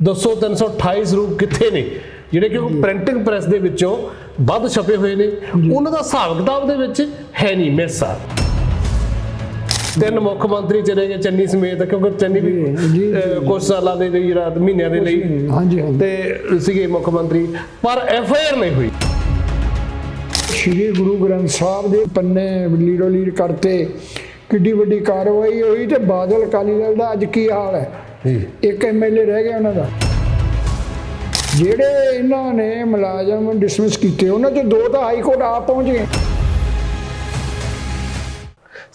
ਦੱਸੋ 328 ਸਰੂਪ ਕਿੱਥੇ ਨੇ? ਜਿਹੜੇ ਕਿ ਉਹ ਪ੍ਰਿੰਟਿੰਗ ਪ੍ਰੈਸ ਦੇ ਵਿੱਚੋਂ ਵੱਧ ਛਪੇ ਹੋਏ ਨੇ। ਉਹਨਾਂ ਦਾ ਹਿਸਾਬ ਕਿਤਾਬ ਦੇ ਵਿੱਚ ਹੈ ਨਹੀਂ ਮਿਸ ਆ ਤਿੰਨ ਮੁੱਖ ਮੰਤਰੀ ਚਲੇ ਗਏ ਚੰਨੀ ਸਮੇਤ ਕਿਉਂਕਿ ਚੰਨੀ ਵੀ ਕੁਝ ਸਾਲਾਂ ਦੇ ਲਈ ਜਿਹੜਾ ਮਹੀਨਿਆਂ ਦੇ ਲਈ ਹਾਂਜੀ ਹਾਂਜੀ। ਤੇ ਸੀਗੇ ਮੁੱਖ ਮੰਤਰੀ। ਪਰ ਐਫ ਆਈ ਆਰ ਨਹੀਂ ਹੋਈ। ਸ਼੍ਰੀ ਗੁਰੂ ਗ੍ਰੰਥ ਸਾਹਿਬ ਦੇ ਪੰਨੇ ਲੀੜੋ ਲੀੜ ਕਰਤੇ। ਕਿੱਡੀ ਵੱਡੀ ਕਾਰਵਾਈ ਹੋਈ ਤੇ ਬਾਦਲ ਅਕਾਲੀ ਦਲ ਦਾ ਅੱਜ ਕੀ ਹਾਲ ਹੈ? ਇੱਕ ਐਮਐਲਏ ਰਹਿ ਗਿਆ ਉਹਨਾਂ ਦਾ। ਜਿਹੜੇ ਇਹਨਾਂ ਨੇ ਮੁਲਾਜ਼ਮ ਡਿਸਮਿਸ ਕੀਤੇ, ਉਹਨਾਂ ਚੋਂ ਦੋ ਤਾਂ ਹਾਈ ਕੋਰਟ ਆ ਪਹੁੰਚ ਗਏ।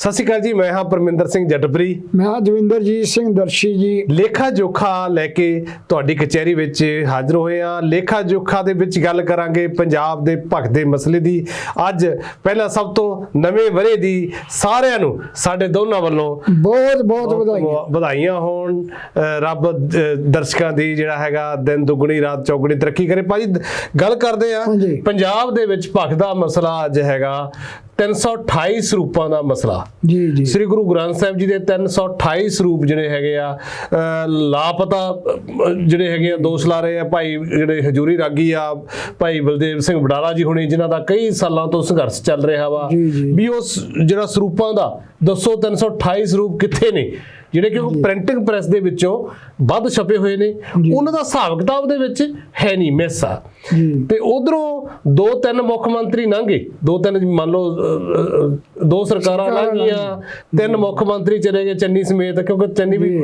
ਸਤਿ ਸ਼੍ਰੀ ਅਕਾਲ ਜੀ ਮੈਂ ਹਾਂ ਪਰਮਿੰਦਰ ਸਿੰਘ ਜਟਪਰੀ। ਮੈਂ ਹਾਂ ਦਵਿੰਦਰਜੀਤ ਸਿੰਘ ਦਰਸ਼ੀ ਜੀ। ਲੇਖਾ ਜੋਖਾ ਲੈ ਕੇ ਤੁਹਾਡੀ ਕਚਹਿਰੀ ਵਿੱਚ ਹਾਜ਼ਰ ਹੋਏ ਆ ਲੇਖਾ ਜੋਖਾ ਦੇ ਵਿੱਚ ਗੱਲ ਕਰਾਂਗੇ ਪੰਜਾਬ ਦੇ ਭਗਤ ਦੇ ਮਸਲੇ ਦੀ। ਅੱਜ ਪਹਿਲਾਂ ਸਭ ਤੋਂ ਨਵੇਂ ਵਰੇ ਦੀ ਸਾਰਿਆਂ ਨੂੰ ਸਾਡੇ ਦੋਨਾਂ ਵੱਲੋਂ ਬਹੁਤ ਬਹੁਤ ਵਧਾਈਆਂ। ਵਧਾਈਆਂ ਹੋਣ। ਰੱਬ ਦਰਸ਼ਕਾਂ ਦੀ ਜਿਹੜਾ ਹੈਗਾ ਦਿਨ ਦੁੱਗਣੀ ਰਾਤ ਚੌਗਣੀ ਤਰੱਕੀ ਕਰੇ। ਭਾਜੀ ਗੱਲ ਕਰਦੇ ਆ। ਪੰਜਾਬ ਦੇ ਵਿੱਚ ਭਗਤ ਦਾ ਮਸਲਾ ਅੱਜ ਹੈਗਾ 328 ਸਰੂਪਾਂ ਦਾ ਮਸਲਾ। ਜੀ ਜੀ। ਸ੍ਰੀ ਗੁਰੂ ਗ੍ਰੰਥ ਸਾਹਿਬ ਜੀ ਦੇ 328 ਸਰੂਪ ਜਿਹੜੇ ਹੈਗੇ ਆ ਲਾਪਤਾ ਜਿਹੜੇ ਹੈਗੇ ਆ ਦੋਸ਼ ਲਾ ਰਹੇ ਆ ਭਾਈ ਜਿਹੜੇ ਹਜੂਰੀ ਰਾਗੀ ਆ ਭਾਈ ਬਲਦੇਵ ਸਿੰਘ ਵਡਾਲਾ ਜੀ ਹੁਣੇ ਜਿਨ੍ਹਾਂ ਦਾ ਕਈ ਸਾਲਾਂ ਤੋਂ ਸੰਘਰਸ਼ ਚੱਲ ਰਿਹਾ ਵਾ। ਵੀ ਉਸ ਜਿਹੜਾ ਸਰੂਪਾਂ ਦਾ ਦੱਸੋ 328 ਸਰੂਪ ਕਿੱਥੇ ਨੇ? ਜਿਹੜੇ ਕਿ ਉਹ ਪ੍ਰਿੰਟਿੰਗ ਪ੍ਰੈਸ ਦੇ ਵਿੱਚੋਂ ਵੱਧ ਛਪੇ ਹੋਏ ਨੇ ਉਹਨਾਂ ਦਾ ਹਿਸਾਬ ਕਿਤਾਬ ਦੇ ਵਿੱਚ ਹੈ ਨਹੀਂ ਮਿਸ ਆ। ਤੇ ਉਧਰੋਂ ਦੋ ਤਿੰਨ ਮੁੱਖ ਮੰਤਰੀ ਲੰਘੇ ਦੋ ਤਿੰਨ ਮੰਨ ਲਓ ਦੋ ਸਰਕਾਰਾਂ ਲੰਘੀਆਂ ਤਿੰਨ ਮੁੱਖ ਮੰਤਰੀ ਚਲੇ ਗਏ ਚੰਨੀ ਸਮੇਤ ਕਿਉਂਕਿ ਚੰਨੀ ਵੀ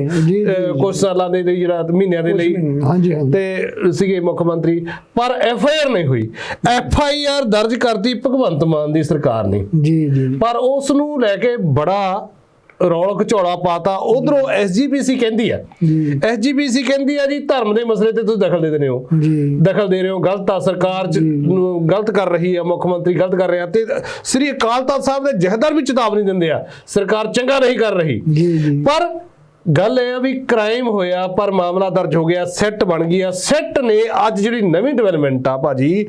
ਕੁਝ ਸਾਲਾਂ ਦੇ ਲਈ ਜਿਹੜਾ ਮਹੀਨਿਆਂ ਦੇ ਲਈ ਹਾਂਜੀ ਹਾਂਜੀ। ਤੇ ਸੀਗੇ ਮੁੱਖ ਮੰਤਰੀ। ਪਰ ਐਫ ਆਈ ਆਰ ਨਹੀਂ ਹੋਈ। ਐਫ ਆਈ ਆਰ ਦਰਜ ਕਰਤੀ ਭਗਵੰਤ ਮਾਨ ਦੀ ਸਰਕਾਰ ਨੇ। ਜੀ ਜੀ। ਪਰ ਉਸ ਨੂੰ ਲੈ ਕੇ ਬੜਾ ਰੌਲਾ ਘਚੋਲਾ ਪਾਤਾ ਉਧਰੋਂ ਐਸਜੀਪੀਸੀ ਕਹਿੰਦੀ ਆ। ਐਸਜੀਪੀਸੀ ਕਹਿੰਦੀ ਆ ਜੀ ਧਰਮ ਦੇ ਮਸਲੇ ਤੇ ਤੁਸੀਂ ਦਖਲ ਦੇ ਦਿੰਦੇ ਹੋ। ਜੀ। ਦਖਲ ਦੇ ਰਹੇ ਹੋ ਗਲਤ ਆ ਸਰਕਾਰ ਚ ਨੂੰ ਗਲਤ ਕਰ ਰਹੀ ਆ ਮੁੱਖ ਮੰਤਰੀ ਗਲਤ ਕਰ ਰਿਹਾ ਤੇ ਸ੍ਰੀ ਅਕਾਲ ਤਖਤ ਸਾਹਿਬ ਦੇ ਜਹਦਰ ਵੀ ਚੇਤਾਵਨੀ ਦਿੰਦੇ ਆ ਸਰਕਾਰ ਚੰਗਾ ਨਹੀਂ ਕਰ ਰਹੀ। ਜੀ ਜੀ। ਪਰ ਗੱਲ ਇਹ ਆ ਵੀ ਕ੍ਰਾਈਮ ਹੋਇਆ ਪਰ ਮਾਮਲਾ ਦਰਜ ਹੋ ਗਿਆ ਸੈੱਟ ਬਣ ਗਈ ਆ ਸੈੱਟ ਨੇ ਅੱਜ ਜਿਹੜੀ ਨਵੀਂ ਡਿਵੈਲਪਮੈਂਟ ਆ ਭਾਜੀ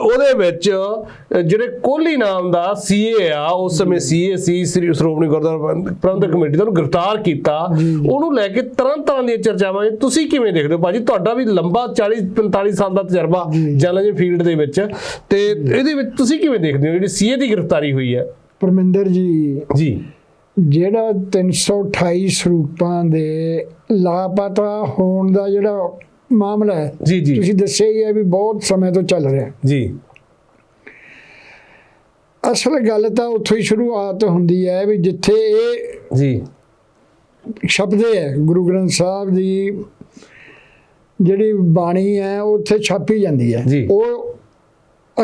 ਉਹਦੇ ਵਿੱਚ ਜਿਹੜੇ ਕੋਹਲੀ ਨਾਮ ਦਾ ਸੀਏ ਆ ਉਸ ਸਮੇਂ ਸੀਏ ਸੀ ਸ੍ਰੀ ਸ਼੍ਰੋਮਣੀ ਗੁਰਦੁਆਰਾ ਪ੍ਰਬੰਧਕ ਕਮੇਟੀ ਦਾ ਉਹਨੂੰ ਗ੍ਰਿਫਤਾਰ ਕੀਤਾ। ਉਹਨੂੰ ਲੈ ਕੇ ਤਰ੍ਹਾਂ ਤਰ੍ਹਾਂ ਦੀਆਂ ਚਰਚਾਵਾਂ। ਤੁਸੀਂ ਕਿਵੇਂ ਦੇਖਦੇ ਹੋ ਭਾਜੀ? ਤੁਹਾਡਾ ਵੀ ਲੰਬਾ 40 45 ਸਾਲ ਦਾ ਤਜਰਬਾ ਜਰਨਲਿਜ਼ਮ ਫੀਲਡ ਦੇ ਵਿੱਚ। ਤੇ ਇਹਦੇ ਵਿੱਚ ਤੁਸੀਂ ਕਿਵੇਂ ਦੇਖਦੇ ਹੋ? ਜਿਹੜੀ ਸੀਏ ਦੀ ਗ੍ਰਿਫਤਾਰੀ ਹੋਈ ਹੈ। ਪਰਮਿੰਦਰ ਜੀ ਜੀ। ਜਿਹੜਾ 328 ਸਰੂਪਾਂ ਦੇ ਲਾਪਤਾ ਹੋਣ ਦਾ ਜਿਹੜਾ ਮਾਮਲਾ ਹੈ ਜੀ ਜੀ। ਤੁਸੀਂ ਦੱਸਿਆ ਹੀ ਹੈ ਵੀ ਬਹੁਤ ਸਮੇਂ ਤੋਂ ਚੱਲ ਰਿਹਾ ਜੀ। ਅਸਲ ਗੱਲ ਤਾਂ ਉੱਥੋਂ ਹੀ ਸ਼ੁਰੂਆਤ ਹੁੰਦੀ ਹੈ ਵੀ ਜਿੱਥੇ ਇਹ ਜੀ। ਸ਼ਬਦ ਹੈ ਗੁਰੂ ਗ੍ਰੰਥ ਸਾਹਿਬ ਦੀ ਜਿਹੜੀ ਬਾਣੀ ਹੈ ਉੱਥੇ ਛਾਪੀ ਜਾਂਦੀ ਹੈ। ਉਹ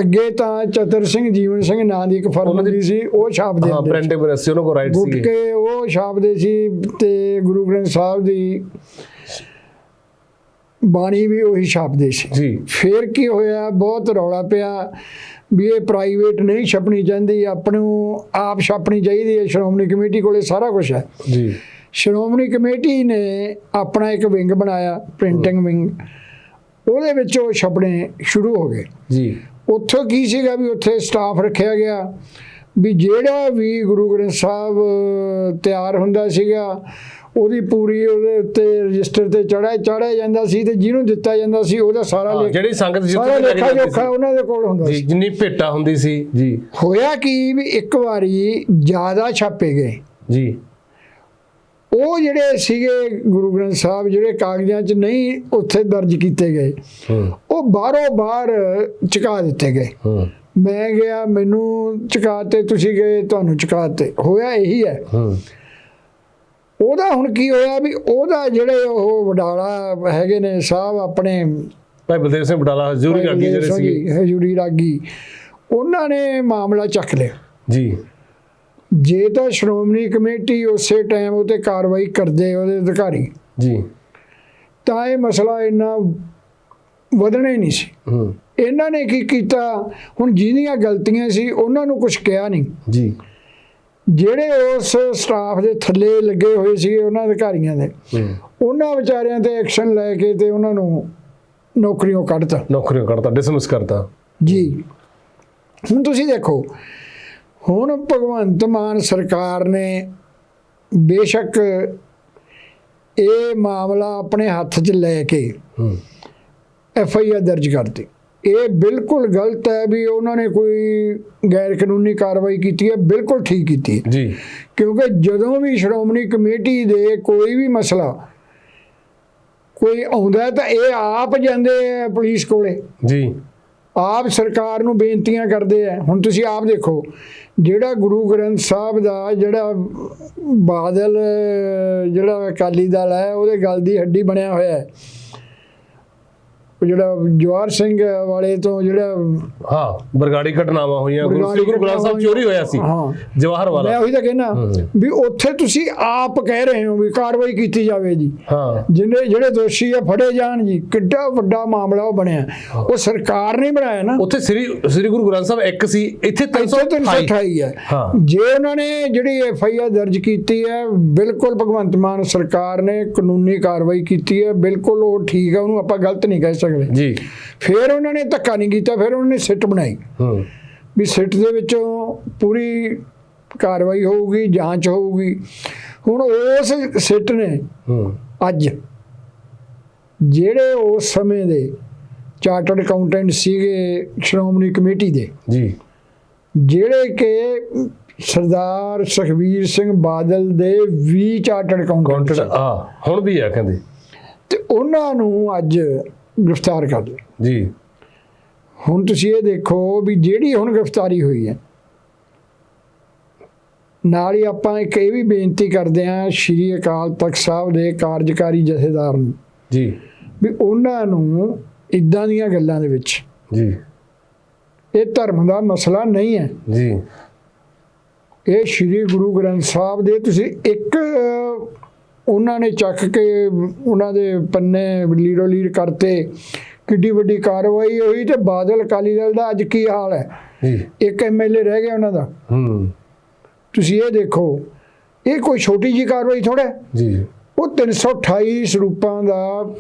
ਅੱਗੇ ਤਾਂ ਚਤਰ ਸਿੰਘ ਜੀਵਨ ਸਿੰਘ ਨਾਂ ਦੀ ਇੱਕ ਫਰਮ ਹੁੰਦੀ ਸੀ ਉਹ ਛਾਪਦੇ ਹਾਂ ਹੁੰਦੇ ਸੀ। ਪ੍ਰਿੰਟਿੰਗ ਪ੍ਰੈਸ ਸੀ ਉਹਨਾਂ ਕੋਲ ਰਾਈਟ ਗੁੱਟ ਸੀਗੇ। ਕੇ ਉਹ ਛਾਪਦੇ ਸੀ ਤੇ ਗੁਰੂ ਗ੍ਰੰਥ ਸਾਹਿਬ ਦੀ ਬਾਣੀ ਵੀ ਉਹੀ ਛਾਪਦੇ ਸੀ। ਜੀ। ਫਿਰ ਕੀ ਹੋਇਆ ਬਹੁਤ ਰੌਲਾ ਪਿਆ ਵੀ ਇਹ ਪ੍ਰਾਈਵੇਟ ਨਹੀਂ ਛਪਣੀ ਚਾਹੀਦੀ ਆਪਣੇ ਨੂੰ ਆਪ ਛਪਣੀ ਚਾਹੀਦੀ ਹੈ ਸ਼੍ਰੋਮਣੀ ਕਮੇਟੀ ਕੋਲੇ ਸਾਰਾ ਕੁਝ ਹੈ। ਜੀ। ਸ਼੍ਰੋਮਣੀ ਕਮੇਟੀ ਨੇ ਆਪਣਾ ਇੱਕ ਵਿੰਗ ਬਣਾਇਆ ਪ੍ਰਿੰਟਿੰਗ ਵਿੰਗ। ਉਹਦੇ ਵਿੱਚ ਉਹ ਛਪਣੇ ਸ਼ੁਰੂ ਹੋ ਗਏ। ਜੀ। ਉੱਥੋਂ ਕੀ ਸੀਗਾ ਵੀ ਉੱਥੇ ਸਟਾਫ ਰੱਖਿਆ ਗਿਆ? ਵੀ ਜਿਹੜਾ ਵੀ ਗੁਰੂ ਗ੍ਰੰਥ ਸਾਹਿਬ ਤਿਆਰ ਹੁੰਦਾ ਸੀਗਾ ਉਹਦੀ ਪੂਰੀ ਉਹਦੇ ਉੱਤੇ ਰਜਿਸਟਰ ਤੇ ਚੜਾਇਆ ਚੜਾਇਆ ਜਾਂਦਾ ਸੀ ਤੇ ਜਿਹਨੂੰ ਦਿੱਤਾ ਜਾਂਦਾ ਸੀ ਉਹਦਾ ਸਾਰਾ ਲੇਖ ਜਿਹੜੀ ਸੰਗਤ ਸਾਰਾ ਜਿੱਥੇ ਲੇਖਾ ਜੋਖਾ ਉਹਨਾਂ ਦੇ ਕੋਲ ਹੁੰਦਾ ਸੀ। ਜਿੰਨੀ ਭੇਟਾ ਹੁੰਦੀ ਸੀ ਜੀ। ਹੋਇਆ ਕੀ ਵੀ ਇੱਕ ਵਾਰੀ ਜ਼ਿਆਦਾ ਛਾਪੇ ਗਏ? ਜੀ। ਉਹ ਜਿਹੜੇ ਸੀਗੇ ਗੁਰੂ ਗ੍ਰੰਥ ਸਾਹਿਬ ਜਿਹੜੇ ਕਾਗਜ਼ਾਂ 'ਚ ਨਹੀਂ ਉੱਥੇ ਦਰਜ ਕੀਤੇ ਗਏ ਉਹ ਬਾਹਰੋਂ ਬਾਹਰ ਚੁਕਾ ਦਿੱਤੇ ਗਏ। ਮੈਂ ਗਿਆ ਮੈਨੂੰ ਚੁਕਾਤੇ ਤੁਸੀਂ ਗਏ ਤੁਹਾਨੂੰ ਚੁਕਾਤੇ ਹੋਇਆ ਇਹੀ ਹੈ। ਉਹਦਾ ਹੁਣ ਕੀ ਹੋਇਆ ਵੀ ਉਹਦਾ ਜਿਹੜੇ ਉਹ ਵਡਾਲਾ ਹੈਗੇ ਨੇ ਸਾਹਿਬ ਆਪਣੇ ਭਾਈ ਬਲਦੇਵ ਸਿੰਘ ਬਟਾਲਾ ਹਜ਼ੂਰੀ ਰਾਗੀ ਜਿਹੜੇ ਸੀਗੇ। ਹਜੂਰੀ ਰਾਗੀ ਉਹਨਾਂ ਨੇ ਮਾਮਲਾ ਚੱਕ ਲਿਆ। ਜੀ। ਜੇ ਤਾਂ ਸ਼੍ਰੋਮਣੀ ਕਮੇਟੀ ਉਸੇ ਟਾਈਮ ਤੇ ਕਾਰਵਾਈ ਕਰਦੇ ਉਹਦੇ ਅਧਿਕਾਰੀ। ਜੀ। ਤਾਂ ਇਹ ਮਸਲਾ ਇੰਨਾ ਵਧਣਾ ਹੀ ਨਹੀਂ ਸੀ। ਇਹਨਾਂ ਨੇ ਕੀ ਕੀਤਾ? ਹੁਣ ਜਿਹਦੀਆਂ ਗਲਤੀਆਂ ਸੀ ਉਹਨਾਂ ਨੂੰ ਕੁਝ ਕਿਹਾ ਨਹੀਂ। ਜੀ। ਜਿਹੜੇ ਉਸ ਸਟਾਫ ਦੇ ਥੱਲੇ ਲੱਗੇ ਹੋਏ ਸੀ ਉਹਨਾਂ ਅਧਿਕਾਰੀਆਂ ਦੇ ਉਹਨਾਂ ਵਿਚਾਰਿਆਂ ਤੇ ਐਕਸ਼ਨ ਲੈ ਕੇ ਤੇ ਉਹਨਾਂ ਨੂੰ ਨੌਕਰੀਆਂ ਕੱਢਤਾ। ਨੌਕਰੀਆਂ ਕਰਤਾ ਡਿਸਮਿਸ ਕਰਤਾ। ਜੀ। ਹੁਣ ਤੁਸੀਂ ਦੇਖੋ ਹੁਣ ਭਗਵੰਤ ਮਾਨ ਸਰਕਾਰ ਨੇ ਬੇਸ਼ੱਕ ਇਹ ਮਾਮਲਾ ਆਪਣੇ ਹੱਥ 'ਚ ਲੈ ਕੇ ਹੂੰ। ਐਫ ਆਈ ਆਰ ਦਰਜ ਕਰਤੀ। ਇਹ ਬਿਲਕੁਲ ਗਲਤ ਹੈ ਵੀ ਉਹਨਾਂ ਨੇ ਕੋਈ ਗੈਰ ਕਾਨੂੰਨੀ ਕਾਰਵਾਈ ਕੀਤੀ ਹੈ ਬਿਲਕੁਲ ਠੀਕ ਕੀਤੀ ਹੈ। ਜੀ। ਕਿਉਂਕਿ ਜਦੋਂ ਵੀ ਸ਼੍ਰੋਮਣੀ ਕਮੇਟੀ ਦੇ ਕੋਈ ਵੀ ਮਸਲਾ ਕੋਈ ਆਉਂਦਾ ਹੈ ਤਾਂ ਇਹ ਆਪ ਜਾਂਦੇ ਆ ਪੁਲਿਸ ਕੋਲੇ। ਜੀ। ਆਪ ਸਰਕਾਰ ਨੂੰ ਬੇਨਤੀਆਂ ਕਰਦੇ ਆ ਹੁਣ ਤੁਸੀਂ ਆਪ ਦੇਖੋ ਜਿਹੜਾ ਗੁਰੂ ਗ੍ਰੰਥ ਸਾਹਿਬ ਦਾ ਜਿਹੜਾ ਬਾਦਲ ਜਿਹੜਾ ਅਕਾਲੀ ਦਲ ਹੈ ਉਹਦੇ ਗਲ ਦੀ ਹੱਡੀ ਬਣਿਆ ਹੋਇਆ ਹੈ। ਜਿਹੜਾ ਜਵਾਰ ਸਿੰਘ ਵਾਲੇ ਤੋਂ ਜਿਹੜਾ ਹਾਂ ਬਰਗਾੜੀ ਘਟਨਾਵਾਂ ਹੋਈਆਂ ਗੁਰੂ ਸ੍ਰੀ ਗੁਰੂ ਗ੍ਰੰਥ ਸਾਹਿਬ ਚੋਰੀ ਹੋਇਆ ਸੀ ਹਾਂ। ਜਵਾਹਰ ਵਾਲਾ। ਮੈਂ ਉਹੀ ਤਾਂ ਕਹਿਣਾ ਵੀ ਉੱਥੇ ਤੁਸੀਂ ਆਪ ਕਹਿ ਰਹੇ ਹੋ ਵੀ ਕਾਰਵਾਈ ਕੀਤੀ ਜਾਵੇ ਜੀ। ਹਾਂ। ਜਿਹਨੇ ਜਿਹੜੇ ਦੋਸ਼ੀ ਆ ਫੜੇ ਜਾਣ ਜੀ। ਕਿੱਡਾ ਵੱਡਾ ਮਾਮਲਾ ਉਹ ਬਣਿਆ। ਉਹ ਸਰਕਾਰ ਨੇ ਬਣਾਇਆ ਨਾ। ਉੱਥੇ ਸ੍ਰੀ ਸ੍ਰੀ ਗੁਰੂ ਗ੍ਰੰਥ ਸਾਹਿਬ ਇੱਕ ਸੀ ਇੱਥੇ ਇੱਥੇ 328 328 ਹੈ ਹਾਂ। ਜੇ ਉਹਨਾਂ ਨੇ ਜਿਹੜੀ ਐਫ ਆਈ ਆਰ ਦਰਜ ਕੀਤੀ ਹੈ ਬਿਲਕੁਲ ਭਗਵੰਤ ਮਾਨ ਸਰਕਾਰ ਨੇ ਕਾਨੂੰਨੀ ਕਾਰਵਾਈ ਕੀਤੀ ਹੈ ਬਿਲਕੁਲ ਉਹ ਠੀਕ ਹੈ ਉਹਨੂੰ ਆਪਾਂ ਗਲਤ ਨਹੀਂ ਕਹਿ ਸਕਦੇ। ਜੀ। ਫਿਰ ਉਹਨਾਂ ਨੇ ਧੱਕਾ ਨਹੀਂ ਕੀਤਾ ਫਿਰ ਉਹਨਾਂ ਨੇ ਸਿੱਟ ਬਣਾਈ। ਹੂੰ। ਵੀ ਸਿੱਟ ਦੇ ਵਿੱਚੋਂ ਪੂਰੀ ਕਾਰਵਾਈ ਹੋਊਗੀ ਜਾਂਚ ਹੋਊਗੀ। ਹੁਣ ਉਸ ਸਿੱਟ ਨੇ ਹੂੰ। ਅੱਜ ਜਿਹੜੇ ਉਸ ਸਮੇਂ ਦੇ ਚਾਰਟਰਡ ਅਕਾਊਂਟੈਂਟ ਸੀਗੇ ਸ਼੍ਰੋਮਣੀ ਕਮੇਟੀ ਦੇ ਜੀ। ਜਿਹੜੇ ਕਿ ਸਰਦਾਰ ਸੁਖਬੀਰ ਸਿੰਘ ਬਾਦਲ ਦੇ 20 ਚਾਰਟਰਡ ਅਕਾਊਂਟੈਂਟ ਆ ਹੁਣ ਵੀ ਆ ਕਹਿੰਦੇ। ਤੇ ਉਹਨਾਂ ਨੂੰ ਅੱਜ ਗ੍ਰਿਫਤਾਰ ਕਰ ਲਿਆ। ਜੀ। ਹੁਣ ਤੁਸੀਂ ਇਹ ਦੇਖੋ ਵੀ ਜਿਹੜੀ ਹੁਣ ਗ੍ਰਿਫਤਾਰੀ ਹੋਈ ਹੈ ਨਾਲ ਹੀ ਆਪਾਂ ਇੱਕ ਇਹ ਵੀ ਬੇਨਤੀ ਕਰਦੇ ਹਾਂ ਸ਼੍ਰੀ ਅਕਾਲ ਤਖਤ ਸਾਹਿਬ ਦੇ ਕਾਰਜਕਾਰੀ ਜਥੇਦਾਰ ਨੂੰ ਜੀ। ਵੀ ਉਹਨਾਂ ਨੂੰ ਇਦਾਂ ਦੀਆਂ ਗੱਲਾਂ ਦੇ ਵਿੱਚ ਜੀ। ਇਹ ਧਰਮ ਦਾ ਮਸਲਾ ਨਹੀਂ ਹੈ। ਜੀ। ਇਹ ਸ੍ਰੀ ਗੁਰੂ ਗ੍ਰੰਥ ਸਾਹਿਬ ਦੇ ਤੁਸੀਂ ਇੱਕ ਉਹਨਾਂ ਨੇ ਚੱਕ ਕੇ ਉਹਨਾਂ ਦੇ ਪੰਨੇ ਲੀਰੋ ਲੀਰ ਕਰਤੇ। ਕਿੱਡੀ ਵੱਡੀ ਕਾਰਵਾਈ ਹੋਈ ਤੇ ਬਾਦਲ ਅਕਾਲੀ ਦਲ ਦਾ ਅੱਜ ਕੀ ਹਾਲ ਹੈ? ਜੀ। ਇੱਕ ਐਮਐਲਏ ਰਹਿ ਗਿਆ ਉਹਨਾਂ ਦਾ। ਹੂੰ। ਤੁਸੀਂ ਇਹ ਦੇਖੋ ਇਹ ਕੋਈ ਛੋਟੀ ਜੀ ਕਾਰਵਾਈ ਥੋੜਾ। ਜੀ। ਉਹ 328 ਸਰੂਪਾਂ ਦਾ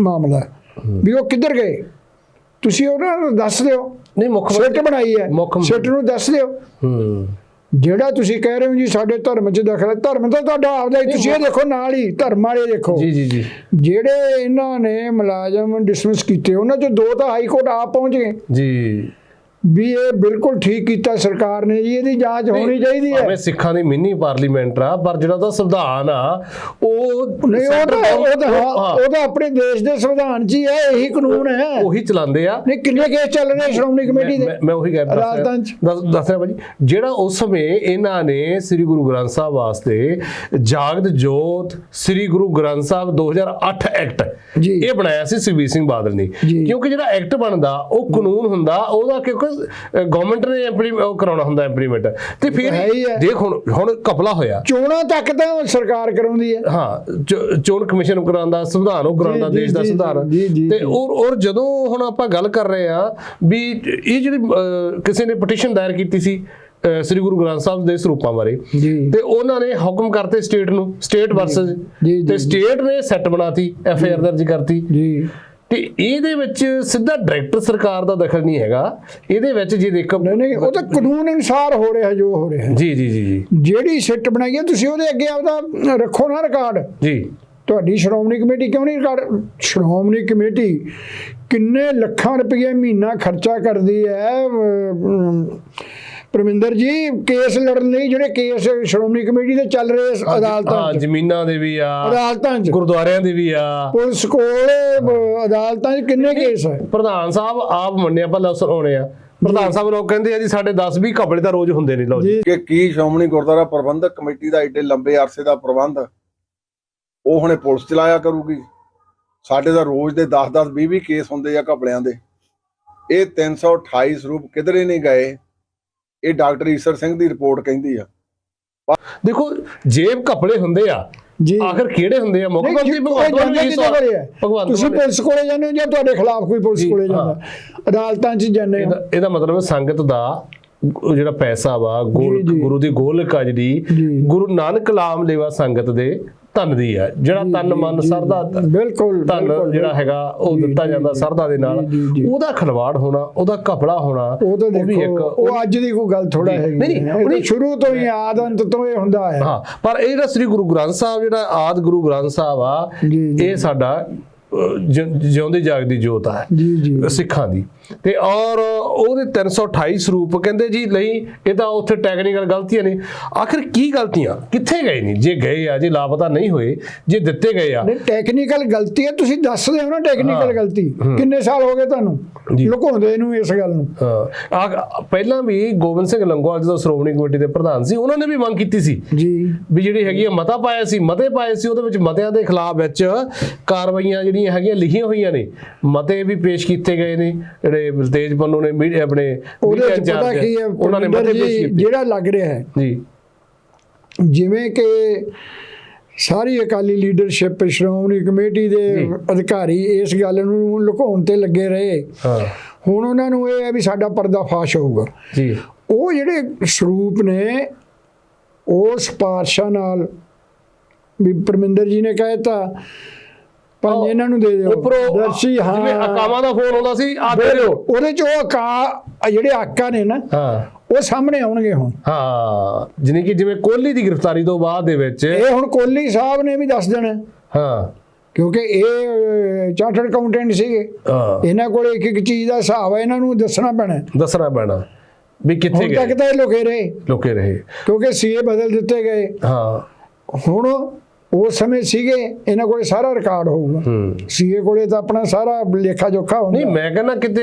ਮਾਮਲਾ। ਵੀ ਉਹ ਕਿੱਧਰ ਗਏ? ਤੁਸੀਂ ਉਹਨਾਂ ਨੂੰ ਦੱਸ ਦਿਓ। ਨਹੀਂ ਮੁੱਖ ਸਿੱਟ ਮੰਤਰੀ ਬਣਾਈ ਹੈ। ਸਿੱਟ ਨੂੰ ਦੱਸ ਦਿਓ। ਹੂੰ। ਜਿਹੜਾ ਤੁਸੀਂ ਕਹਿ ਰਹੇ ਹੋ ਜੀ ਸਾਡੇ ਧਰਮ 'ਚ ਦਖਲ ਹੈ ਧਰਮ ਤਾਂ ਤੁਹਾਡਾ ਆਪਦਾ ਹੀ ਤੁਸੀਂ ਇਹ ਦੇਖੋ ਨਾਲ ਹੀ ਧਰਮ ਵਾਲੇ ਦੇਖੋ। ਜੀ ਜੀ ਜੀ। ਜਿਹੜੇ ਇਹਨਾਂ ਨੇ ਮੁਲਾਜ਼ਮ ਡਿਸਮਿਸ ਕੀਤੇ ਉਹਨਾਂ 'ਚੋਂ ਦੋ ਤਾਂ ਹਾਈ ਕੋਰਟ ਆਪ ਪਹੁੰਚ ਗਏ। ਜੀ। ਵੀ ਇਹ ਬਿਲਕੁਲ ਠੀਕ ਕੀਤਾ ਸਰਕਾਰ ਨੇ ਜੀ ਇਹਦੀ ਜਾਂਚ ਹੋਣੀ ਚਾਹੀਦੀ ਹੈ। ਭਾਵੇਂ ਸਿੱਖਾਂ ਦੀ ਮਿੰਨੀ ਪਾਰਲੀਮੈਂਟ ਆ ਪਰ ਜਿਹੜਾ ਉਹਦਾ ਸੰਵਿਧਾਨ ਆ ਉਹ ਨਹੀਂ ਉਹ ਤਾਂ ਉਹ ਤਾਂ ਆਪਣੇ ਦੇਸ਼ ਦੇ ਸੰਵਿਧਾਨ 'ਚ ਹੀ ਹੈ ਇਹੀ ਕਾਨੂੰਨ ਹੈ। ਉਹੀ ਚਲਾਉਂਦੇ ਆ। ਨਹੀਂ ਕਿੰਨੇ ਕੇਸ ਚੱਲ ਰਹੇ ਸ਼੍ਰੋਮਣੀ ਕਮੇਟੀ ਦੇ? ਮੈਂ- ਉਹੀ ਕਹਿ। ਰਿਹਾ ਦੱਸ ਰਿਹਾ। ਭਾਜੀ। ਜਿਹੜਾ ਉਸ ਸਮੇਂ ਇਹਨਾਂ ਨੇ ਸ੍ਰੀ ਗੁਰੂ ਗ੍ਰੰਥ ਸਾਹਿਬ ਵਾਸਤੇ ਜਾਗਦ ਜੋਤ ਸ੍ਰੀ ਗੁਰੂ ਗ੍ਰੰਥ ਸਾਹਿਬ 2008 ਐਕਟ। ਇਹ ਬਣਾਇਆ ਸੀ ਸੁਖਬੀਰ ਸਿੰਘ ਬਾਦਲ ਨੇ। ਕਿਉਂਕਿ ਜਿਹੜਾ ਐਕਟ ਬਣਦਾ ਉਹ ਕਾਨੂੰਨ ਹੁੰਦਾ ਉਹਦਾ ਕਿਉਂਕਿ ਗਵਰਨਮੈਂਟ ਨੇ implement- ਉਹ ਕਰਾਉਣਾ ਹੁੰਦਾ ਇੰਪਲੀਮੈਂਟ ਤੇ ਫਿਰ। ਦੇਖ ਹੁਣ ਹੁਣ ਕਪਲਾ ਹੋਇਆ। ਚੋਣਾਂ ਤੱਕ ਤਾਂ ਸਰਕਾਰ ਕਰਾਉਂਦੀ ਹੈ। ਹਾਂ ਚੋਣ ਕਮਿਸ਼ਨ ਕਰਾਉਂਦਾ ਸੰਵਿਧਾਨ ਉਹ ਕਰਾਉਂਦਾ ਦੇਸ਼ ਦਾ ਸੰਵਿਧਾਨ। ਤੇ। ਔਰ ਔਰ ਜਦੋਂ ਹੁਣ ਆਪਾਂ ਗੱਲ ਕਰ ਰਹੇ ਆ ਵੀ ਇਹ ਜਿਹੜੀ ਕਿਸੇ ਨੇ ਪਟੀਸ਼ਨ ਦਾਇਰ ਕੀਤੀ ਸੀ ਸ੍ਰੀ ਗੁਰੂ ਗ੍ਰੰਥ ਸਾਹਿਬ ਦੇ ਸਰੂਪਾਂ ਬਾਰੇ ਤੇ ਉਹਨਾਂ ਨੇ ਹੁਕਮ ਕਰਤੇ ਸਟੇਟ ਨੂੰ ਸਟੇਟ ਵਰਸਸ ਤੇ। ਸਟੇਟ ਨੇ ਸੈੱਟ ਬਣਾਤੀ ਐਫ ਆਈ ਆਰ ਦਰਜ ਕਰਤੀ। ਜੀ। ਤੇ ਇਹਦੇ ਵਿੱਚ ਸਿੱਧਾ ਡਾਇਰੈਕਟਰ ਸਰਕਾਰ ਦਾ ਦਖਲ ਨਹੀਂ ਹੈਗਾ। ਇਹਦੇ ਵਿੱਚ ਜੇ ਦੇਖ ਨਹੀਂ ਨਹੀਂ ਉਹ ਤਾਂ ਕਾਨੂੰਨ ਅਨੁਸਾਰ ਹੋ ਰਿਹਾ ਜੋ ਹੋ ਰਿਹਾ। ਜੀ ਜੀ ਜੀ ਜੀ। ਜਿਹੜੀ ਸਿੱਟ ਬਣਾਈ ਹੈ ਤੁਸੀਂ ਉਹਦੇ ਅੱਗੇ ਆਪਦਾ ਰੱਖੋ ਨਾ ਰਿਕਾਰਡ ਜੀ। ਤੁਹਾਡੀ ਸ਼੍ਰੋਮਣੀ ਕਮੇਟੀ ਕਿਉਂ ਨਹੀਂ ਰਿਕਾਰਡ ਸ਼੍ਰੋਮਣੀ ਕਮੇਟੀ ਕਿੰਨੇ ਲੱਖਾਂ ਰੁਪਏ ਮਹੀਨਾ ਖਰਚਾ ਕਰਦੀ ਹੈ ਪਰਮਿੰਦਰ ਜੀ ਕੇਸ ਲੜਨ ਲਈ ਜਿਹੜੇ ਕੇਸ ਸ਼੍ਰੋਮਣੀ ਕਮੇਟੀ ਦੇ ਚੱਲ ਰਹੇ ਅਦਾਲਤਾਂ ਹਾਂ 'ਚ। ਜ਼ਮੀਨਾਂ ਦੇ ਵੀ ਆ ਅਦਾਲਤਾਂ 'ਚ। ਗੁਰਦੁਆਰਿਆਂ ਦੇ ਵੀ ਆ। ਪੁਲਿਸ ਕੋਲ ਅਦਾਲਤਾਂ 'ਚ ਕਿੰਨੇ ਕੇਸ ਹੈ ਪ੍ਰਧਾਨ ਸਾਹਿਬ ਆਪ ਮੰਨਿਆ ਭਲਾ ਸੁਣਾਉਣੇ ਆ। ਪ੍ਰਧਾਨ ਸਾਹਿਬ ਲੋਕ ਕਹਿੰਦੇ ਆ ਜੀ ਸਾਡੇ 10 20 ਘਪਲੇ ਤਾਂ ਰੋਜ਼ ਹੁੰਦੇ ਨੇ ਲਓ ਜੀ। ਕਿ ਕੀ ਸ਼੍ਰੋਮਣੀ ਗੁਰਦੁਆਰਾ ਪ੍ਰਬੰਧਕ ਕਮੇਟੀ ਦਾ ਏਡੇ ਲੰਬੇ ਅਰਸੇ ਦਾ ਪ੍ਰਬੰਧ ਉਹ ਹੁਣੇ ਪੁਲਿਸ ਚਲਾਇਆ ਕਰੂਗੀ। ਸਾਡੇ ਦਾ ਰੋਜ਼ ਦੇ 10-10 20-20 ਕੇਸ ਹੁੰਦੇ ਆ ਘਪਲਿਆਂ ਦੇ। ਇਹ 328 ਸਰੂਪ ਕਿਧਰੇ ਨਹੀਂ ਗਏ? ਇਹ ਡਾਕਟਰ ਈਸਰ ਸਿੰਘ ਦੀ ਰਿਪੋਰਟ ਕਹਿੰਦੀ ਆ ਦੇਖੋ ਜੇਬ ਘਪਲੇ ਹੁੰਦੇ ਆ ਜੀ ਆਖਰ ਕਿਹੜੇ ਹੁੰਦੇ ਆ ਮੁੱਖ ਨਹੀਂ, ਮੰਤਰੀ ਜੀ? ਭਗਵੰਤ ਤੁਸੀਂ ਪੁਲਿਸ ਕੋਲੇ ਜਾਂਦੇ ਹੋ ਜਾਂ ਤੁਹਾਡੇ ਖਿਲਾਫ ਕੋਈ ਪੁਲਿਸ ਕੋਲੇ ਹਾਂ। ਜਾਂਦਾ ਅਦਾਲਤਾਂ 'ਚ ਜਾਂਦੇ ਹੋ ਇਹਦਾ ਮਤਲਬ ਸੰਗਤ ਦਾ ਉਹ ਜਿਹੜਾ ਪੈਸਾ ਵਾ। ਗੁਰੂ ਦੀ ਗੋਲਕ ਆ ਜਿਹੜੀ। ਗੁਰੂ ਨਾਨਕ ਲਾਮ ਲੇਵਾ ਸੰਗਤ ਦੇ ਧਨ ਦੀ ਹੈ ਜਿਹੜਾ ਤਨ ਮਨ ਸਰਦਾ ਬਿਲਕੁਲ ਧਨ ਜਿਹੜਾ ਹੈਗਾ ਉਹ ਦਿੱਤਾ ਜਾਂਦਾ ਸਰਦਾ ਦੇ ਨਾਲ। ਉਹਦਾ ਖਲਵਾੜ ਹੋਣਾ ਉਹਦਾ ਘਪਲਾ ਹੋਣਾ ਉਹ ਵੀ ਦੇਖੋ ਉਹ ਅੱਜ ਦੀ ਕੋਈ ਗੱਲ ਥੋੜਾ ਹੈਗੀ ਨਹੀਂ, ਨਹੀਂ। ਸ਼ੁਰੂ ਤੋਂ ਹੀ ਆਦ ਅੰਤ ਤੋਂ ਇਹ ਹੁੰਦਾ ਹੈ। ਹਾਂ ਪਰ ਇਹ ਜਿਹੜਾ ਸ੍ਰੀ ਗੁਰੂ ਗ੍ਰੰਥ ਸਾਹਿਬ ਜਿਹੜਾ ਆਦ ਗੁਰੂ ਗ੍ਰੰਥ ਸਾਹਿਬ ਆ। ਇਹ ਸਾਡਾ ਜਿਉਂਦੀ ਜਾਗਦੀ ਜੋਤ ਆ। ਜੀ ਜੀ। ਸਿੱਖਾਂ ਦੀ। ਤੇ ਔਰ ਉਹਦੇ 328 ਸਰੂਪ ਕਹਿੰਦੇ ਜੀ ਲਈ ਇਹ ਤਾਂ ਉੱਥੇ ਟੈਕਨੀਕਲ ਗਲਤੀਆਂ ਨੇ। ਆਖਿਰ ਕੀ ਗਲਤੀਆਂ? ਕਿੱਥੇ ਗਏ ਨਹੀਂ ਜੇ ਗਏ ਆ ਜੇ ਲਾਪਤਾ ਨਹੀਂ ਹੋਏ ਜੇ ਦਿੱਤੇ ਗਏ ਆ। ਨਹੀਂ ਟੈਕਨੀਕਲ ਗਲਤੀ ਹੈ ਤੁਸੀਂ ਦੱਸਦੇ ਹੋ ਨਾ ਟੈਕਨੀਕਲ। ਗਲਤੀ। ਕਿੰਨੇ ਸਾਲ ਹੋ ਗਏ ਤੁਹਾਨੂੰ। ਲੁਕਾਉਂਦੇ ਨੂੰ ਇਸ ਗੱਲ ਨੂੰ। ਹਾਂ। ਪਹਿਲਾਂ ਵੀ ਗੋਬਿੰਦ ਸਿੰਘ ਲੰਗੋਵਾਲ ਜਦੋਂ ਸ਼੍ਰੋਮਣੀ ਕਮੇਟੀ ਦੇ ਪ੍ਰਧਾਨ ਸੀ ਉਹਨਾਂ ਨੇ ਵੀ ਮੰਗ ਕੀਤੀ ਸੀ ਜੀ। ਵੀ ਜਿਹੜੀ ਹੈਗੀ ਆ ਮਤਾ ਪਾਇਆ ਸੀ ਮਤੇ ਪਾਏ ਸੀ ਉਹਦੇ ਵਿੱਚ ਮਤਿਆਂ ਦੇ ਖਿਲਾਫ ਵਿੱਚ ਕਾਰਵਾਈਆਂ ਜਿਹੜੀਆਂ ਹੈਗੀਆਂ ਲਿਖੀਆਂ ਹੋਈਆਂ ਨੇ। ਮਤੇ ਵੀ ਪੇਸ਼ ਕੀਤੇ ਗਏ ਨੇ ਜਿਹੜੇ ਤੇਜ ਪੰਨੂ ਨੇ ਮੀਡੀਆ ਆਪਣੇ ਉਹਦੇ media ਚ ਪਤਾ ਕੀ ਹੈ ਉਹਨਾਂ ਨੇ ਮਤੇ ਜਿਹੜਾ ਲੱਗ ਰਿਹਾ ਹੈ। ਜੀ। ਜਿਵੇਂ ਕਿ ਸਾਰੀ ਅਕਾਲੀ ਲੀਡਰਸ਼ਿਪ ਸ਼੍ਰੋਮਣੀ ਕਮੇਟੀ ਦੇ। ਅਧਿਕਾਰੀ ਇਸ ਗੱਲ ਨੂੰ ਲੁਕਾਉਣ ਤੇ ਲੱਗੇ ਰਹੇ। ਹਾਂ। ਹੁਣ ਉਹਨਾਂ ਨੂੰ ਇਹ ਹੈ ਵੀ ਸਾਡਾ ਪਰਦਾਫਾਸ਼ ਹੋਊਗਾ। ਜੀ। ਉਹ ਜਿਹੜੇ ਸਰੂਪ ਨੇ ਉਸ ਪਾਤਸ਼ਾਹ ਨਾਲ ਵੀ ਪਰਮਿੰਦਰ ਜੀ ਨੇ ਕਹਿਤਾ ਪੰਜ ਇਹਨਾਂ ਨੂੰ ਦੇ ਦਿਓ। ਉੱਪਰੋਂ ਦਰਸ਼ੀ ਜਿਵੇਂ ਹਾਂ ਅਕਾਵਾਂ ਦਾ ਫੋਨ ਆਉਂਦਾ ਸੀ ਆ ਦੇ ਦਿਓ। ਉਹਦੇ ਚ ਉਹ ਅਕਾ ਜਿਹੜੇ ਆਕਾ ਨੇ ਨਾ ਹਾਂ। ਉਹ ਸਾਹਮਣੇ ਆਉਣਗੇ ਹੁਣ। ਹਾਂ ਜਿਵੇਂ ਕਿ ਜਿਵੇਂ ਕੋਹਲੀ ਦੀ ਗ੍ਰਿਫਤਾਰੀ ਤੋਂ ਬਾਅਦ ਦੇ ਵਿੱਚ ਇਹ ਹੁਣ ਕੋਹਲੀ ਸਾਹਿਬ ਨੇ ਵੀ ਦੱਸ ਦੇਣਾ। ਹਾਂ। ਕਿਉਂਕਿ ਇਹ ਚਾਰਟਰਡ ਅਕਾਊਂਟੈਂਟ ਸੀਗੇ। ਇਹਨਾਂ ਕੋਲ ਇੱਕ ਇੱਕ ਚੀਜ਼ ਦਾ ਹਿਸਾਬ ਹੈ ਇਹਨਾਂ ਨੂੰ ਦੱਸਣਾ ਪੈਣਾ। ਦੱਸਣਾ ਪੈਣਾ ਵੀ ਕਿੱਥੇ ਹੁਣ ਤੱਕ ਗਏ ਤਾਂ ਇਹ ਲੁਕੇ ਰਹੇ। ਲੋਕੇ ਰਹੇ। ਕਿਉਂਕਿ ਸੀਏ ਬਦਲ ਦਿੱਤੇ ਗਏ। ਹਾਂ। ਹੁਣ ਉਸ ਸਮੇਂ ਸੀਗੇ ਇਹਨਾਂ ਕੋਲੇ ਸਾਰਾ ਰਿਕਾਰਡ ਹੋਊਗਾ। ਸੀਏ ਕੋਲੇ ਤਾਂ ਆਪਣਾ ਸਾਰਾ ਲੇਖਾ ਜੋਖਾ ਨਹੀਂ ਹੁੰਦਾ ਮੈਂ ਕਹਿੰਦਾ ਕਿਤੇ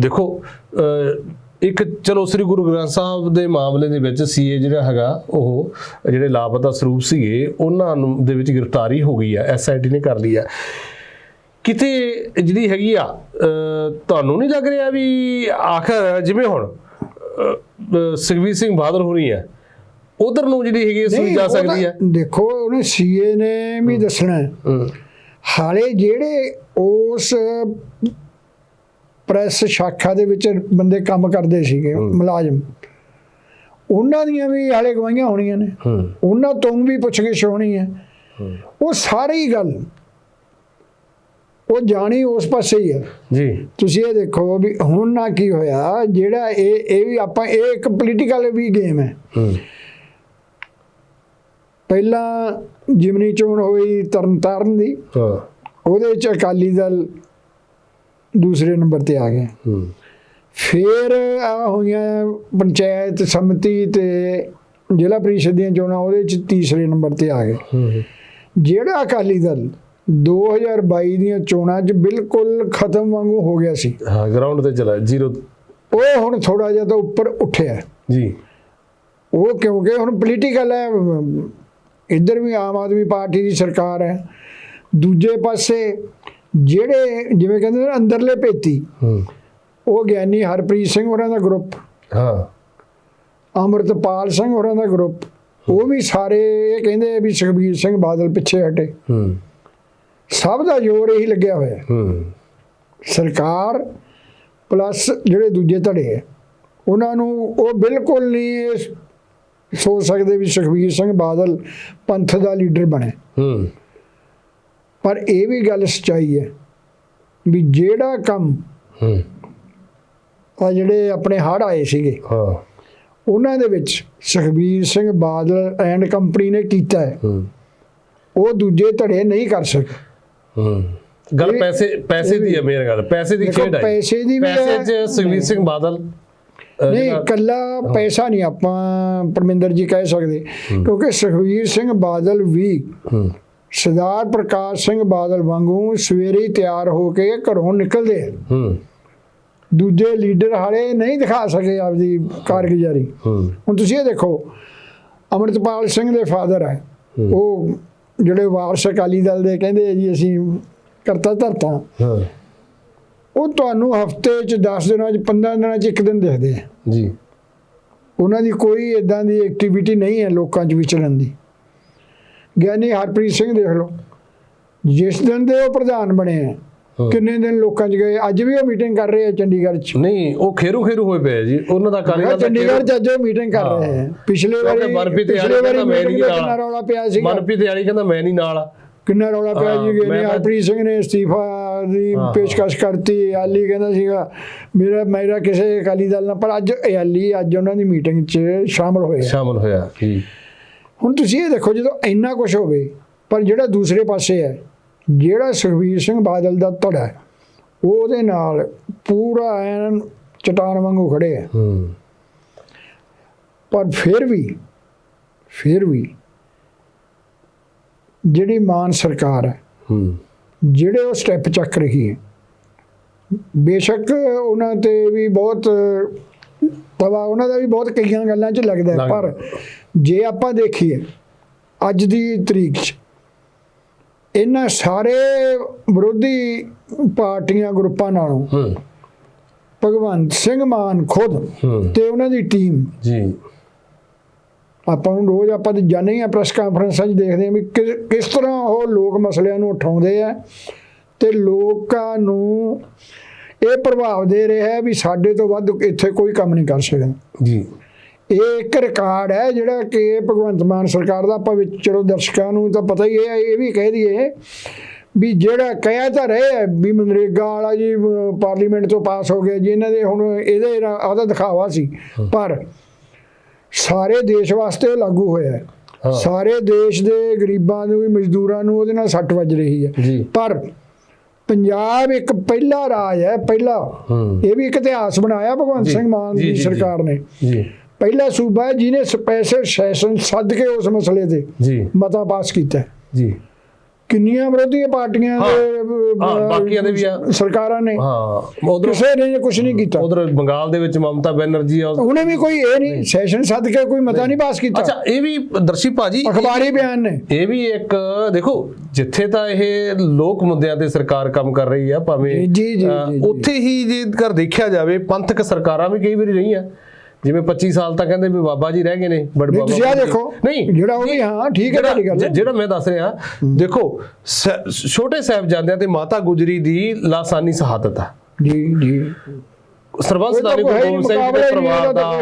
ਦੇਖੋ ਇੱਕ ਚਲੋ ਸ੍ਰੀ ਗੁਰੂ ਗ੍ਰੰਥ ਸਾਹਿਬ ਦੇ ਮਾਮਲੇ ਦੇ ਵਿੱਚ ਸੀਏ ਜਿਹੜਾ ਹੈਗਾ ਉਹ ਜਿਹੜੇ ਲਾਪਤਾ ਸਰੂਪ ਸੀਗੇ ਉਹਨਾਂ ਨੂੰ ਦੇ ਵਿੱਚ ਗ੍ਰਿਫਤਾਰੀ ਹੋ ਗਈ ਆ ਐਸਆਈਟੀ ਨੇ ਕਰ ਲਈ ਆ। ਕਿਤੇ ਜਿਹੜੀ ਹੈਗੀ ਆ ਤੁਹਾਨੂੰ ਨਹੀਂ ਲੱਗ ਰਿਹਾ ਵੀ ਆਖਰ ਜਿਵੇਂ ਹੁਣ ਸੁਖਬੀਰ ਸਿੰਘ ਬਾਦਲ ਹੋਣੀ ਹੈ ਉਧਰ ਨੂੰ ਜਿਹੜੀ ਹੈਗੀ ਸੂਈ ਜਾ ਸਕਦੀ ਹੈ ਦੇਖੋ ਉਹਨੇ ਸੀਏ ਨੇ ਵੀ ਦੱਸਣਾ ਹਾਲੇ ਜਿਹੜੇ ਉਸ ਪ੍ਰੈਸ ਸ਼ਾਖਾ ਦੇ ਵਿੱਚ ਬੰਦੇ ਕੰਮ ਕਰਦੇ ਸੀਗੇ ਮੁਲਾਜ਼ਮ ਉਹਨਾਂ ਦੀਆਂ ਵੀ ਹਾਲੇ ਗਵਾਹੀਆਂ ਹੋਣੀਆਂ ਨੇ। ਉਹਨਾਂ ਤੋਂ ਵੀ ਪੁੱਛਗਿੱਛ ਹੋਣੀ ਹੈ। ਉਹ ਸਾਰੀ ਗੱਲ ਉਹ ਜਾਣੀ ਉਸ ਪਾਸੇ ਹੀ ਹੈ। ਜੀ। ਤੁਸੀਂ ਇਹ ਦੇਖੋ ਵੀ ਹੁਣ ਨਾ ਕੀ ਹੋਇਆ ਜਿਹੜਾ ਇਹ ਇਹ ਵੀ ਆਪਾਂ ਇਹ ਇੱਕ ਪੋਲੀਟੀਕਲ ਵੀ ਗੇਮ ਹੈ। ਹੂੰ। ਪਹਿਲਾਂ ਜਿਮਨੀ ਚੋਣ ਹੋਈ ਤਰਨਤਾਰਨ ਦੀ ਹਾਂ। ਉਹਦੇ ਚ ਅਕਾਲੀ ਦਲ ਦੂਸਰੇ ਨੰਬਰ ਤੇ ਆ ਗਿਆ। ਹੂੰ। ਫਿਰ ਆ ਹੋਈਆਂ ਪੰਚਾਇਤ ਸਮਿਤੀ ਤੇ ਜ਼ਿਲ੍ਹਾ ਪ੍ਰੀਸ਼ਦ ਦੀਆਂ ਚੋਣਾਂ ਉਹਦੇ ਚ ਤੀਸਰੇ ਨੰਬਰ ਤੇ ਆ ਗਏ। ਹੂੰ ਜਿਹੜਾ ਅਕਾਲੀ ਦਲ 2022 ਦੀਆਂ ਚੋਣਾਂ 'ਚ ਬਿਲਕੁਲ ਖਤਮ ਵਾਂਗੂ ਹੋ ਗਿਆ ਸੀ ਹਾਂ ਗਰਾਊਂਡ ਤੇ ਚਲਾ ਜ਼ੀਰੋ ਉਹ ਹੁਣ ਥੋੜਾ ਜਿਹਾ ਤਾਂ ਉੱਪਰ ਉੱਠਿਆ। ਜੀ। ਉਹ ਕਿਉਂਕਿ ਹੁਣ ਪੋਲੀਟੀਕਲ ਹੈ ਇੱਧਰ ਵੀ ਆਮ ਆਦਮੀ ਪਾਰਟੀ ਦੀ ਸਰਕਾਰ ਹੈ। ਦੂਜੇ ਪਾਸੇ ਜਿਹੜੇ ਜਿਵੇਂ ਕਹਿੰਦੇ ਨੇ ਅੰਦਰਲੇ ਭੇਤੀ ਉਹ ਗਿਆਨੀ ਹਰਪ੍ਰੀਤ ਸਿੰਘ ਹੋਰਾਂ ਦਾ ਗਰੁੱਪ ਹਾਂ। ਅੰਮ੍ਰਿਤਪਾਲ ਸਿੰਘ ਹੋਰਾਂ ਦਾ ਗਰੁੱਪ ਉਹ ਵੀ ਸਾਰੇ ਇਹ ਕਹਿੰਦੇ ਵੀ ਸੁਖਬੀਰ ਸਿੰਘ ਬਾਦਲ ਪਿੱਛੇ ਹਟੇ। ਹੂੰ। ਸਭ ਦਾ ਜ਼ੋਰ ਇਹੀ ਲੱਗਿਆ ਹੋਇਆ। ਹੈ। ਸਰਕਾਰ ਪਲੱਸ ਜਿਹੜੇ ਦੂਜੇ ਧੜੇ ਹੈ ਉਹਨਾਂ ਨੂੰ ਉਹ ਬਿਲਕੁਲ ਨਹੀਂ ਸੋਚ ਸਕਦੇ ਵੀ ਸੁਖਬੀਰ ਸਿੰਘ ਬਾਦਲ ਪੰਥ ਦਾ ਲੀਡਰ ਬਣੇ। ਹੂੰ। ਪਰ ਇਹ ਵੀ ਗੱਲ ਸਚਾਈ ਹੈ ਵੀ ਜਿਹੜਾ ਕੰਮ ਹੂੰ। ਆ ਜਿਹੜੇ ਆਪਣੇ ਹੜ੍ਹ ਆਏ ਸੀਗੇ ਹਾਂ। ਉਹਨਾਂ ਦੇ ਵਿੱਚ ਸੁਖਬੀਰ ਸਿੰਘ ਬਾਦਲ ਐਂਡ ਕੰਪਨੀ ਨੇ ਕੀਤਾ ਹੈ। ਹੂੰ। ਉਹ ਦੂਜੇ ਧੜੇ ਨਹੀਂ ਕਰ ਸਕੇ। ਹੂੰ। ਗੱਲ ਪੈਸੇ ਪੈਸੇ ਦੀ ਹੈ ਮੇਰੀ ਗੱਲ। ਪੈਸੇ ਦੀ ਖੇਡ ਹੈ ਪੈਸੇ ਦੀ ਵੀ ਪੈਸੇ। 'ਚ ਸੁਖਬੀਰ ਸਿੰਘ ਬਾਦਲ ਨਹੀਂ ਇਕੱਲਾ ਪੈਸਾ ਨਹੀਂ ਆਪਾਂ ਪਰਮਿੰਦਰ ਜੀ ਕਹਿ ਸਕਦੇ। ਕਿਉਂਕਿ ਸੁਖਬੀਰ ਸਿੰਘ ਬਾਦਲ ਵੀ ਸਰਦਾਰ ਪ੍ਰਕਾਸ਼ ਸਿੰਘ ਬਾਦਲ ਵਾਂਗੂ ਸਵੇਰੇ ਹੀ ਤਿਆਰ ਹੋ ਕੇ ਘਰੋਂ ਨਿਕਲਦੇ ਹੂੰ। ਦੂਜੇ ਲੀਡਰ ਹਾਲੇ ਨਹੀਂ ਦਿਖਾ ਸਕੇ ਆਪਦੀ ਕਾਰਗੁਜ਼ਾਰੀ। ਹੂੰ। ਹੁਣ ਤੁਸੀਂ ਇਹ ਦੇਖੋ ਅਮਰਤਪਾਲ ਸਿੰਘ ਦੇ ਫਾਦਰ ਹੈ। ਉਹ ਜਿਹੜੇ ਵਾਰਸ ਅਕਾਲੀ ਦਲ ਦੇ ਕਹਿੰਦੇ ਜੀ ਅਸੀਂ ਕਰਤਾ ਧਰਤਾ। ਹਾਂ। ਉਹ ਤੁਹਾਨੂੰ ਹਫ਼ਤੇ 'ਚ 10 ਦਿਨਾਂ 'ਚ 15 ਦਿਨਾਂ 'ਚ ਇੱਕ ਦਿਨ ਦਿਖਦੇ ਆ। ਜੀ। ਉਹਨਾਂ ਦੀ ਕੋਈ ਇਦਾਂ ਦੀ ਐਕਟੀਵਿਟੀ ਨਹੀਂ ਹੈ ਲੋਕਾਂ 'ਚ ਵਿਚਰਨ ਦੀ। ਗਿਆਨੀ ਹਰਪ੍ਰੀਤ ਸਿੰਘ ਦੇਖ ਲਓ ਜਿਸ ਦਿਨ ਦੇ ਉਹ ਪ੍ਰਧਾਨ ਬਣੇ ਆ ਕਿੰਨੇ ਦਿਨ ਲੋਕਾਂ 'ਚ ਗਏ? ਅੱਜ ਵੀ ਉਹ ਮੀਟਿੰਗ ਕਰ ਰਹੇ ਆ ਚੰਡੀਗੜ੍ਹ 'ਚ। ਨਹੀਂ ਉਹ ਖੇਰੂ ਖੇਰੂ ਹੋਏ ਪਏ ਜੀ। ਉਹਨਾਂ ਦਾ ਕਾਰੀਗਰ ਚੰਡੀਗੜ੍ਹ 'ਚ ਅੱਜ ਉਹ ਮੀਟਿੰਗ ਕਰ ਰਹੇ ਆ। ਪਿਛਲੇ ਵਾਰੀ ਮਨਪ੍ਰੀਤ ਵਾਰੀ ਕਹਿੰਦਾ ਮੈਂ ਨਹੀਂ ਨਾਲ। ਰੌਲਾ ਪਿਆ ਮਨਪ੍ਰੀਤ ਵਾਲੀ ਕਹਿੰਦਾ ਮੈਂ ਨਹੀਂ ਨਾਲ। ਕਿੰਨਾ ਰੌਲਾ ਪਿਆ ਜੀ ਤਾਂ- ਹਰਪ੍ਰੀਤ ਸਿੰਘ ਨੇ ਅਸਤੀਫਾ ਦੀ। ਪੇਸ਼ਕਸ਼ ਕਰਤੀ ਆਲੀ ਕਹਿੰਦਾ ਸੀਗਾ ਮੇਰਾ ਮੇਰਾ ਕਿਸੇ ਅਕਾਲੀ ਦਲ ਨਾਲ ਪਰ ਅੱਜ ਆਲੀ ਅੱਜ ਉਹਨਾਂ ਦੀ ਮੀਟਿੰਗ 'ਚ ਸ਼ਾਮਲ ਹੋਏ ਆ। ਸ਼ਾਮਲ ਹੋਇਆ ਜੀ ਹੁਣ ਤੁਸੀਂ ਇਹ ਦੇਖੋ ਜਦੋਂ ਇੰਨਾ ਕੁਝ ਹੋਵੇ ਪਰ ਜਿਹੜਾ ਦੂਸਰੇ ਪਾਸੇ ਹੈ ਜਿਹੜਾ ਸੁਖਬੀਰ ਸਿੰਘ ਬਾਦਲ ਦਾ ਧੜਾ ਹੈ ਉਹਦੇ ਨਾਲ ਪੂਰਾ ਐਨ ਚਟਾਨ ਵਾਂਗੂ ਖੜੇ ਹੈ ਹੂੰ ਪਰ ਫਿਰ ਵੀ ਫਿਰ ਵੀ ਜਿਹੜੀ ਮਾਨ ਸਰਕਾਰ ਹੈ ਹੂੰ ਜਿਹੜੇ ਉਹ ਸਟੈਪ ਚੱਕ ਰਹੀ ਹੈ। ਬੇਸ਼ੱਕ ਉਹਨਾਂ ਤੇ ਵੀ ਬਹੁਤ ਤਵਾ ਉਹਨਾਂ ਦਾ ਵੀ ਬਹੁਤ ਕਈਆਂ ਗੱਲਾਂ 'ਚ ਲੱਗਦਾ। ਪਰ ਜੇ ਆਪਾਂ ਦੇਖੀਏ ਅੱਜ ਦੀ ਤਰੀਕ 'ਚ ਇਹਨਾਂ ਸਾਰੇ ਵਿਰੋਧੀ ਪਾਰਟੀਆਂ ਗਰੁੱਪਾਂ ਨਾਲੋਂ ਭਗਵੰਤ ਸਿੰਘ ਮਾਨ ਖੁਦ ਤੇ ਉਹਨਾਂ ਦੀ ਟੀਮ ਜੀ। ਆਪਾਂ ਨੂੰ ਰੋਜ਼ ਆਪਾਂ ਤੇ ਹੀ ਆ ਪ੍ਰੈਸ ਕਾਨਫਰੰਸਾਂ 'ਚ ਦੇਖਦੇ ਆ ਵੀ ਕਿਸ ਤਰ੍ਹਾਂ ਉਹ ਲੋਕ ਮਸਲਿਆਂ ਨੂੰ ਉਠਾਉਂਦੇ ਆ ਤੇ ਲੋਕਾਂ ਨੂੰ ਇਹ ਪ੍ਰਭਾਵ ਦੇ ਰਿਹਾ ਹੈ ਵੀ ਸਾਡੇ ਤੋਂ ਵੱਧ ਇੱਥੇ ਕੋਈ ਕੰਮ ਨਹੀਂ ਕਰ ਸਕਦਾ। ਜੀ। ਇਹ ਇੱਕ ਰਿਕਾਰਡ ਹੈ ਜਿਹੜਾ ਕਿ ਭਗਵੰਤ ਮਾਨ ਸਰਕਾਰ ਦਾ ਆਪਾਂ ਵਿੱਚ ਚਲੋ ਦਰਸ਼ਕਾਂ ਨੂੰ ਤਾਂ ਪਤਾ ਹੀ ਹੈ ਇਹ ਵੀ ਕਹਿ ਦਈਏ ਵੀ ਜਿਹੜਾ ਕਹਿਆ ਤਾਂ ਰਹੇ ਹੈ ਵੀ ਮਨਰੇਗਾ ਵਾਲਾ ਜੀ ਪਾਰਲੀਮੈਂਟ ਤੋਂ ਪਾਸ ਹੋ ਗਿਆ ਜੀ ਇਹਨਾਂ ਦੇ ਹੁਣ ਇਹਦੇ ਉਹਦਾ ਦਿਖਾਵਾ ਸੀ। ਪਰ ਸਾਰੇ ਦੇਸ਼ ਵਾਸਤੇ ਲਾਗੂ ਹੋਇਆ ਹੈ। ਸਾਰੇ ਦੇਸ਼ ਦੇ ਗਰੀਬਾਂ ਨੂੰ ਵੀ ਮਜ਼ਦੂਰਾਂ ਨੂੰ ਉਹਦੇ ਨਾਲ ਸੱਟ ਵੱਜ ਰਹੀ ਹੈ। ਪਰ ਪੰਜਾਬ ਇੱਕ ਪਹਿਲਾ ਰਾਜ ਹੈ ਪਹਿਲਾ। ਇਹ ਵੀ ਇੱਕ ਇਤਿਹਾਸ ਬਣਾਇਆ ਭਗਵੰਤ ਸਿੰਘ ਮਾਨ ਦੀ ਸਰਕਾਰ ਨੇ। ਜੀ। ਪਹਿਲਾ ਸੂਬਾ ਹੈ ਜਿਹਨੇ ਸਪੈਸ਼ਲ ਸੈਸ਼ਨ ਸੱਦ ਕੇ ਉਸ ਮਸਲੇ ਤੇ ਜੀ। ਮਤਾ ਪਾਸ ਕੀਤਾ। ਜੀ। ਕਿੰਨੀਆਂ ਵਿਰੋਧੀ ਪਾਰਟੀਆਂ ਦੇ ਹਾਂ, ਬਾਕੀਆਂ ਦੇ ਵੀ ਆ। ਸਰਕਾਰਾਂ ਨੇ। ਹਾਂ ਉਧਰ ਕਿਸੇ ਨੇ ਕੁਝ ਨਹੀਂ ਕੀਤਾ। ਉਧਰ ਬੰਗਾਲ ਦੇ ਵਿੱਚ ਮਮਤਾ ਬੈਨਰਜੀ ਆ ਉਹਨੇ ਵੀ ਕੋਈ ਇਹ ਨਹੀਂ ਸੈਸ਼ਨ ਸੱਦ ਕੇ ਕੋਈ ਮਤਾ ਨਹੀਂ। ਪਾਸ ਕੀਤਾ। ਅੱਛਾ ਇਹ ਵੀ ਦਰਸ਼ੀ ਭਾਜੀ ਅਖਬਾਰੀ ਬਿਆਨ ਨੇ। ਇਹ ਵੀ ਇੱਕ ਦੇਖੋ ਜਿੱਥੇ ਤਾਂ ਇਹ ਲੋਕ ਮੁੱਦਿਆਂ ਤੇ ਸਰਕਾਰ ਕੰਮ ਕਰ ਰਹੀ ਆ ਭਾਵੇਂ ਜੀ, ਜੀ, ਜੀ, ਜੀ, ਜੀ। ਉੱਥੇ ਹੀ ਜੇਕਰ ਦੇਖਿਆ ਜਾਵੇ ਪੰਥਕ ਸਰਕਾਰਾਂ ਵੀ ਕਈ ਵਾਰੀ ਰਹੀਆਂ। ਜਿਵੇਂ 25 ਸਾਲ ਤਾਂ ਕਹਿੰਦੇ ਵੀ ਬਾਬਾ ਜੀ ਰਹਿ ਗਏ ਨੇ ਬੜ ਬਾਬਾ ਤੁਸੀਂ ਆ ਦੇਖੋ। ਨਹੀਂ ਜਿਹੜਾ ਉਹ ਵੀ ਹਾਂ ਠੀਕ ਹੈ ਤੁਹਾਡੀ ਗੱਲ। ਜਿਹੜਾ ਮੈਂ ਦੱਸ ਰਿਹਾ ਦੇਖੋ ਛੋਟੇ ਸਾਹਿਬਜ਼ਾਦਿਆਂ ਤੇ ਮਾਤਾ ਗੁਜਰੀ ਦੀ ਲਾਸਾਨੀ ਸ਼ਹਾਦਤ ਆ। ਜੀ ਜੀ। ਸਰਬੰਸ ਹੀ ਗੁਰੂ ਸਿੰਘ ਦੇ ਪਰਿਵਾਰ। ਦਾ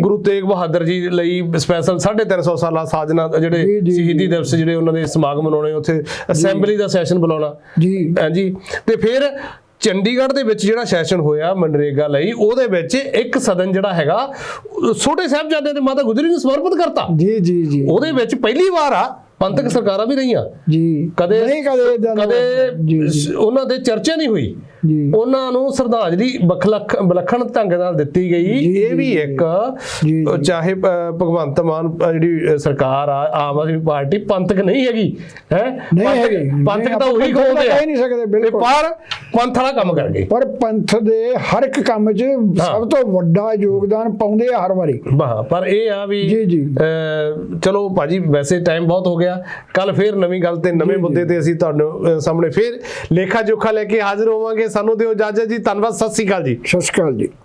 ਗੁਰੂ ਤੇਗ ਬਹਾਦਰ ਜੀ ਲਈ ਸਪੈਸ਼ਲ 350 ਸਾਲਾ ਸਾਜਨਾ ਜਿਹੜੇ ਸ਼ਹੀਦੀ ਦਿਵਸ ਜਿਹੜੇ ਉਹਨਾਂ ਦੇ ਸਮਾਗਮ ਮਨਾਉਣੇ ਉੱਥੇ ਅਸੈਂਬਲੀ ਦਾ ਸੈਸ਼ਨ ਬੁਲਾਉਣਾ। ਜੀ। ਹਾਂਜੀ ਤੇ ਫਿਰ ਚੰਡੀਗੜ੍ਹ ਦੇ ਵਿੱਚ ਜਿਹੜਾ ਸੈਸ਼ਨ ਹੋਇਆ ਮਨਰੇਗਾ ਲਈ ਉਹਦੇ ਵਿੱਚ ਇੱਕ ਸਦਨ ਜਿਹੜਾ ਹੈਗਾ ਛੋਟੇ ਸਾਹਿਬਜ਼ਾਦੇ ਤੇ ਮਾਤਾ ਗੁਜਰੀ ਨੂੰ ਸਮਰਪਿਤ ਕਰਤਾ। ਜੀ ਜੀ ਜੀ। ਉਹਦੇ ਵਿੱਚ ਪਹਿਲੀ ਵਾਰ ਆ ਪੰਥਕ ਸਰਕਾਰਾਂ ਵੀ ਰਹੀਆਂ। ਜੀ। ਕਦੇ ਨਹੀਂ ਕਦੇ ਦਾ- ਕਦੇ ਉਹਨਾਂ ਦੇ ਚਰਚਾ ਨਹੀਂ ਹੋਈ। ਉਹਨਾਂ ਨੂੰ ਸ਼ਰਧਾਂਜਲੀ ਬਖਲਖ ਬਲਖਣ ਢੰਗ ਨਾਲ ਦਿੱਤੀ ਗਈ। ਇਹ ਵੀ ਇੱਕ ਚਾਹੇ ਭਗਵੰਤ ਮਾਨ ਜਿਹੜੀ ਸਰਕਾਰ ਆ ਆਮ ਆਦਮੀ ਪਾਰਟੀ ਪੰਥਕ ਨਹੀਂ ਹੈਗੀ ਹੈ? ਨਹੀਂ ਹੈਗੀ। ਪੰਥਕ ਤਾਂ ਉਹੀ ਖੋਲਦੇ ਆ। ਨਹੀਂ ਸਕਦੇ, ਬਿਲਕੁਲ। ਪਰ ਪੰਥ ਵਾਲਾ ਕੰਮ ਕਰ ਗਏ। ਪਰ ਪੰਥ ਦੇ ਹਰ ਇੱਕ ਕੰਮ 'ਚ ਸਭ ਤੋਂ ਵੱਡਾ ਯੋਗਦਾਨ ਪਾਉਂਦੇ ਆ ਹਰ ਵਾਰੀ। ਵਾਹ ਪਰ ਇਹ ਆ ਵੀ ਜੀ, ਜੀ। ਚਲੋ ਭਾਜੀ ਵੈਸੇ ਟਾਈਮ ਬਹੁਤ ਹੋ ਗਿਆ। ਕੱਲ ਫੇਰ ਨਵੀਂ ਗੱਲ ਤੇ ਨਵੇਂ ਮੁੱਦੇ ਤੇ ਅਸੀਂ ਤੁਹਾਨੂੰ ਸਾਹਮਣੇ ਫੇਰ ਲੇਖਾ ਜੋਖਾ ਲੈ ਕੇ ਹਾਜ਼ਰ ਹੋਵਾਂਗੇ। ਸਾਨੂੰ ਦਿਓ ਇਜਾਜ਼ਤ ਜੀ। ਧੰਨਵਾਦ ਸਤਿ ਸ੍ਰੀ ਅਕਾਲ ਜੀ। ਸਤਿ ਸ਼੍ਰੀ ਅਕਾਲ ਜੀ।